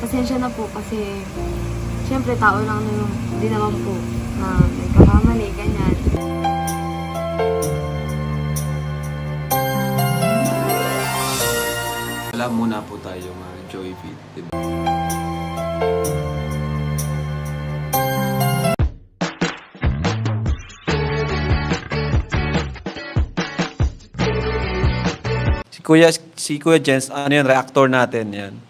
pasensya na po kasi syempre tao lang na yung di naman po na nagkakamali, ganyan. Wala muna po tayo mga Joy Feed. Diba? Si Kuya, si Kuya Jens, ano yun, reactor natin yan.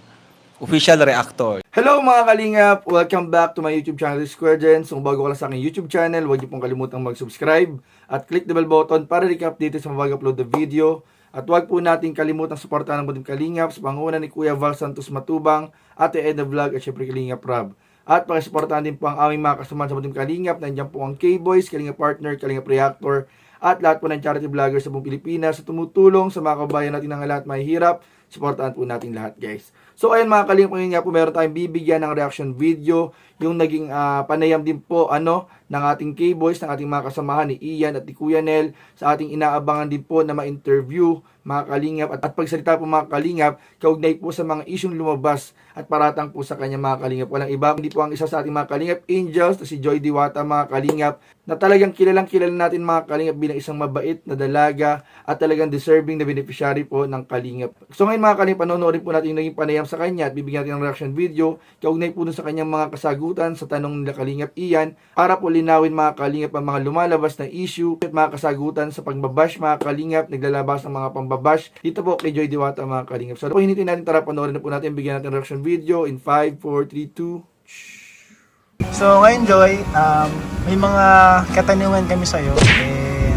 Official reactor. Hello mga kalingap! Welcome back to my YouTube channel, Square Gens. Kung bago ka lang sa aking YouTube channel, huwag niyo pong kalimutang mag-subscribe at click the bell button para rin-update sa mga upload na video. At huwag po natin kalimutang suportahan ng Butim Kalingap sa panguna ni Kuya Val Santos Matubang, Ate Edna Vlog at syempre Kalingap Rob. At pakisuportahan din po ang aming mga kasamahan sa Butim Kalingap. Nandiyan po ang K-Boys, Kalingap Partner, Kalingap Reactor, at lahat po ng charity vloggers sa buong Pilipinas sa tumutulong sa mga kabayan natin ng lahat may hirap. Supportahan po natin lahat guys. So ayun mga kalingap ngayon nga po meron tayong bibigyan ng reaction video yung naging ah, panayam din po ano ng ating K-Boys, ng ating mga kasamahan ni Ian at ni Kuya Nel sa ating inaabangan din po na ma-interview mga kalingap at, at pagsalita po mga kalingap kaugnay po sa mga isyong lumabas at paratang po sa kanya mga kalingap. Walang iba, hindi po ang isa sa ating mga kalingap angels na si Joy Diwata mga kalingap na talagang kilalang kilala natin mga kalingap bilang isang mabait na dalaga at talagang deserving na beneficiary po ng kalingap. So ngayon mga kalingap, panonoorin po natin yung naging panayam sa kanya at bibigyan natin ng reaction video kaugnay po sa kanyang mga kasagutan sa tanong nila kalingap Ian para po linawin mga kalingap ang mga lumalabas na issue at mga kasagutan sa pagbabash mga kalingap, naglalabas ng mga pambabash dito po kay Joy Diwata mga kalingap. So po hinitin natin tara panoorin na po natin bigyan natin ng reaction video in 5, 4, 3, 2 So ngayon Joy, um, may mga katanungan kami sa'yo. Eh,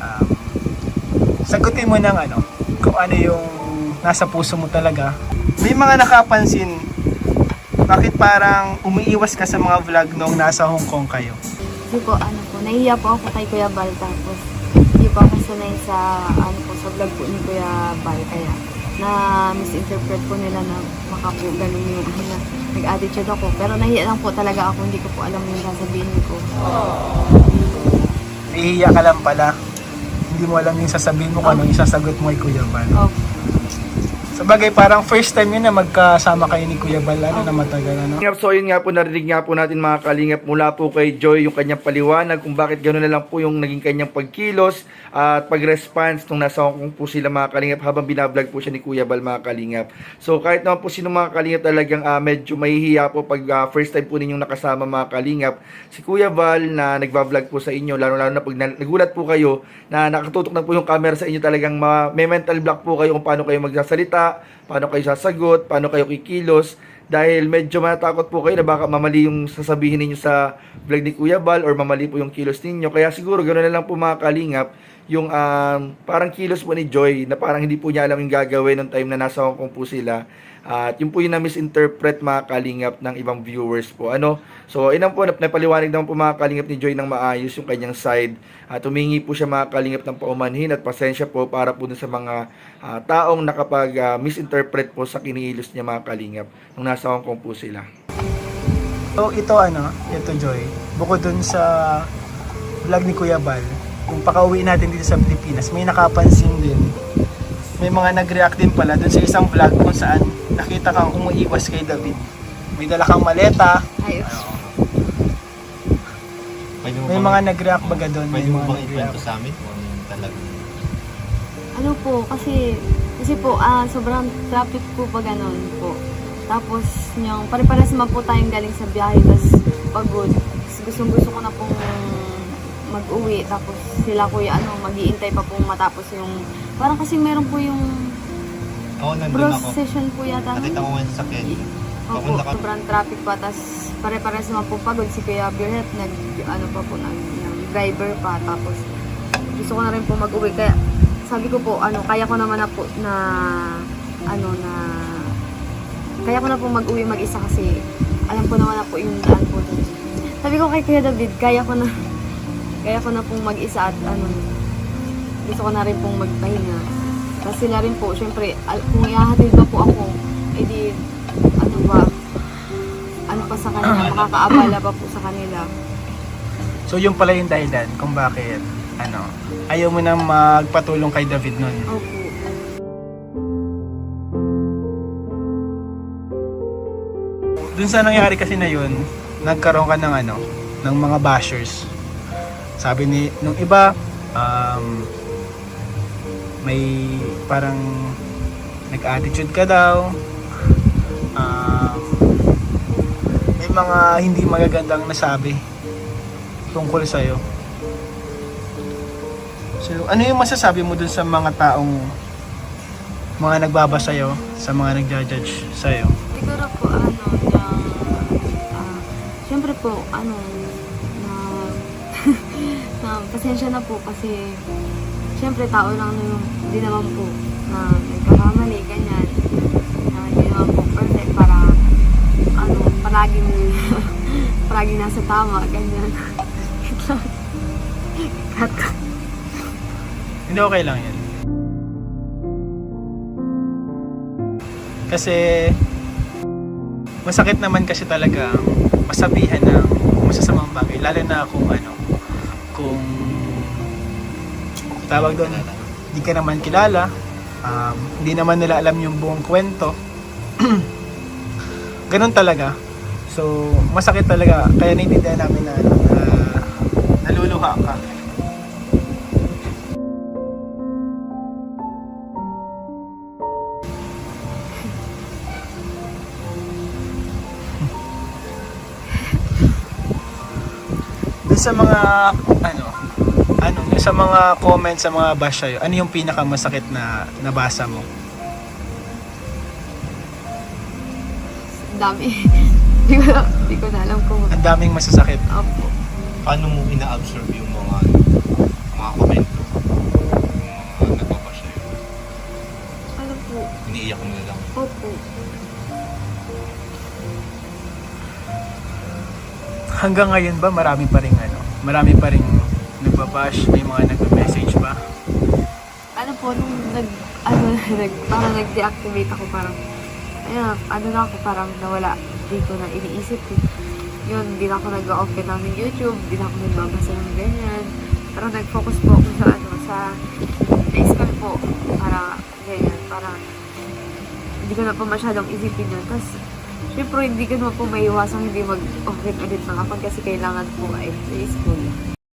um, sagutin mo ng ano, kung ano yung nasa puso mo talaga. May mga nakapansin, bakit parang umiiwas ka sa mga vlog nung nasa Hong Kong kayo? Kasi po, ano po, nahihiya po ako kay Kuya Bal tapos hindi po ako sanay sa, ano po, sa vlog po ni Kuya Bal. Kaya na misinterpret po nila na baka po ganun yung ano na nag-attitude ako. Pero nahiya lang po talaga ako, hindi ko po alam yung sasabihin ko. Nahihiya ka lang pala. Hindi mo alam yung sasabihin mo kung anong isasagot mo kay Kuya Bal. Oh, Sa bagay, parang first time yun na magkasama kayo ni Kuya Bal, ano, na matagal, ano? So yun nga po, narinig nga po natin mga kalingap mula po kay Joy yung kanyang paliwanag kung bakit gano'n na lang po yung naging kanyang pagkilos at pag-response nung nasa Hong po sila mga kalingap habang binablog po siya ni Kuya Bal mga kalingap. So kahit naman po sino mga kalingap talagang ah, medyo mahihiya po pag ah, first time po ninyong nakasama mga kalingap. Si Kuya Val na nagbablog po sa inyo, lalo-lalo na pag na- nagulat po kayo na nakatutok na po yung camera sa inyo talagang ma- may mental block po kayo kung paano kayo magsasalita, paano kayo sasagot, paano kayo kikilos dahil medyo matakot po kayo na baka mamali yung sasabihin ninyo sa vlog ni Kuya Bal or mamali po yung kilos ninyo. Kaya siguro ganoon na lang po mga kalingap yung um, parang kilos po ni Joy na parang hindi po niya alam yung gagawin nung time na nasa Hong po sila. At yun po yung na-misinterpret mga kalingap ng ibang viewers po. Ano? So, inang po, nap- napaliwanag naman po mga kalingap ni Joy ng maayos yung kanyang side. At humingi po siya mga kalingap ng paumanhin at pasensya po para po sa mga ah, taong nakapag-misinterpret po sa kinilos niya mga kalingap nung nasa Hong Kong po sila. So ito ano, ito Joy, bukod dun sa vlog ni Kuya Bal, kung pakauwi natin dito sa Pilipinas, may nakapansin din. May mga nag-react din pala dun sa isang vlog kung saan nakita kang umuiwas kay David. May dala kang maleta, ayos. Pwede mo may bang, mga nag-react baga doon, may pwede mo mga bang nag-react. ikwento sa amin kung ano yung? Ano po, kasi, kasi po, ah, sobrang traffic po pag ganun po. Tapos, yung pare-pares naman po tayong galing sa biyahe, tapos pagod. Gustong gusto ko na pong mag-uwi, tapos sila kuya, ano, mag-iintay pa pong matapos yung, parang kasi meron po yung Oo, nandun ako. procession po yata. Nakita ko ngayon sa Kenny. Opo, Papunta ka. sobrang traffic pa, tapos pare-pares naman po pagod si Kuya Birhet, nag, ano pa po, nag, ng driver pa, tapos gusto ko na rin po mag-uwi, kaya sabi ko po, ano, kaya ko naman na po na, ano, na, kaya ko na po mag-uwi mag-isa kasi alam ko naman na po yung daan po dun. Sabi ko kay Kuya David, kaya ko na, kaya ko na pong mag-isa at ano, gusto ko na rin pong magpahinga. Kasi sila rin po, syempre, kung ihahatid ba po ako, edi, ano ba, ano pa sa kanila, makakaabala pa po sa kanila. So yun pala yung dahilan kung bakit ano, ayaw mo nang magpatulong kay David nun. Opo. dun sa nangyari kasi na yun, nagkaroon ka ng ano, ng mga bashers. Sabi ni nung iba, um, may parang nag-attitude ka daw. Um, may mga hindi magagandang nasabi tungkol sa'yo. So, ano yung masasabi mo dun sa mga taong mga nagbabasa sa'yo, sa mga nagja-judge sa'yo? Siguro po, ano, na, ah, syempre po, ano, na, pasensya na po kasi, syempre tao lang na yung, di naman po, na nagkakamali, ganyan, na hindi naman po perfect para, ano, palaging, palaging nasa tama, ganyan. Hindi okay lang yan. Kasi masakit naman kasi talaga masabihan ng masasamang bagay lalo na kung ano kung tawag doon hindi ka naman kilala um, hindi naman nila alam yung buong kwento. Ganun talaga. So masakit talaga. Kaya naiintindihan namin na, sa mga ano ano sa mga comments sa mga bash sa'yo, ano yung pinakamasakit na nabasa mo? Dami. Di ko, di ko na alam kung, Ang daming masasakit. opo. Paano mo ina-absorb yung mga mga komento? Yung mga nagbaba sa'yo. Ano po, Iniiyak mo na lang. opo. Hanggang ngayon ba marami pa rin? Marami pa rin nagbabash, may mga nagme-message pa. ano po, nung nag, ano, nag, parang nag-deactivate ako, parang, ayun, ano na ako, parang nawala, ko na iniisip. eh. Yun, hindi na ako nag-open ng YouTube, hindi na ako nagbabasa ng ganyan. Parang nag-focus po ako sa, ano, sa high school po, para, ganyan, para, hindi ko na po masyadong isipin yun. Tapos, syempre, hindi ko naman po maiwasang hindi mag-open ulit ng account kasi kailangan po ay school.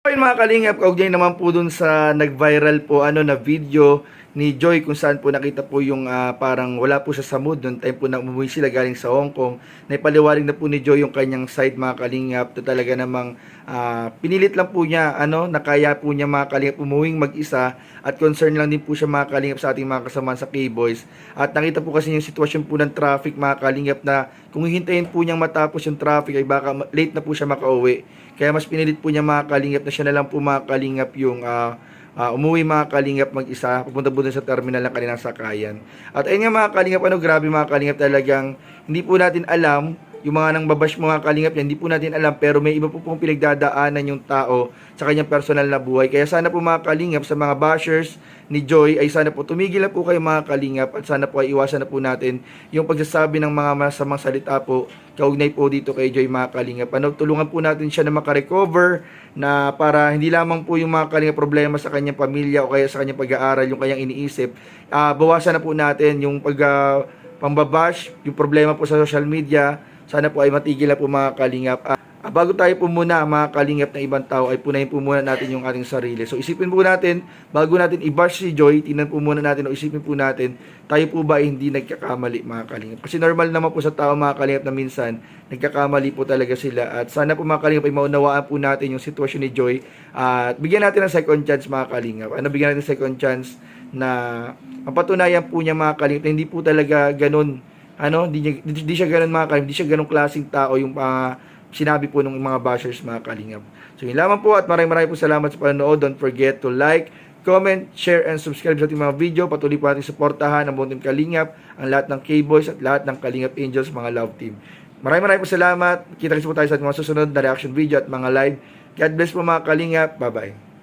Ayun mga kalingap, kaugnay naman po dun sa nag-viral po ano na video ni Joy kung saan po nakita po yung ah, parang wala po siya sa mood noong time po na umuwi sila galing sa Hong Kong. Naipaliwarig na po ni Joy yung kanyang side mga kalingap na talaga namang ah, pinilit lang po niya ano, nakaya po niya mga kalingap umuwing mag-isa at concern lang din po siya mga kalingap sa ating mga kasama sa K-Boys. At nakita po kasi yung sitwasyon po ng traffic mga kalingap na kung hihintayin po niyang matapos yung traffic ay baka late na po siya makauwi. Kaya mas pinilit po niya mga kalingap na siya na lang po mga kalingap yung ah, ah, umuwi mga kalingap mag-isa, pupunta po sa terminal ng kanilang sakayan. At ayun nga mga kalingap, ano grabe mga kalingap talagang hindi po natin alam yung mga nang babash mga kalingap yan, hindi po natin alam pero may iba po pong pinagdadaanan yung tao sa kanyang personal na buhay. Kaya sana po mga kalingap sa mga bashers ni Joy ay sana po tumigil na po kayo mga kalingap at sana po ay iwasan na po natin yung pagsasabi ng mga masamang salita po kaugnay po dito kay Joy mga kalingap. Ano, tulungan po natin siya na makarecover na para hindi lamang po yung mga kalingap problema sa kanyang pamilya o kaya sa kanyang pag-aaral, yung kanyang iniisip. Ah, bawasan na po natin yung pag ah, pambabash, yung problema po sa social media, sana po ay matigil na po mga kalingap. Ah, bago tayo po muna mga kalingap ng ibang tao ay punahin po muna natin yung ating sarili. So isipin po natin, bago natin i-bash si Joy, tingnan po muna natin o isipin po natin, tayo po ba ay hindi nagkakamali mga kalingap. Kasi normal naman po sa tao mga kalingap na minsan, nagkakamali po talaga sila. At sana po mga kalingap ay maunawaan po natin yung sitwasyon ni Joy. At bigyan natin ng second chance mga kalingap. Ano bigyan natin ng second chance na mapatunayan po niya mga kalingap na hindi po talaga ganun ano, di, niya- di, di siya ganun mga kalingap, di siya ganun klaseng tao yung mga sinabi po ng mga bashers mga kalingap. So yun lamang po at maraming maraming po salamat sa panonood. Don't forget to like, comment, share, and subscribe sa ating mga video. Patuloy po natin suportahan ang buong Kalingap, ang lahat ng K-Boys at lahat ng Kalingap Angels, mga love team. Maraming maraming po salamat. Kita-kits po tayo sa ating mga susunod na reaction video at mga live. God bless po mga Kalingap. Bye-bye.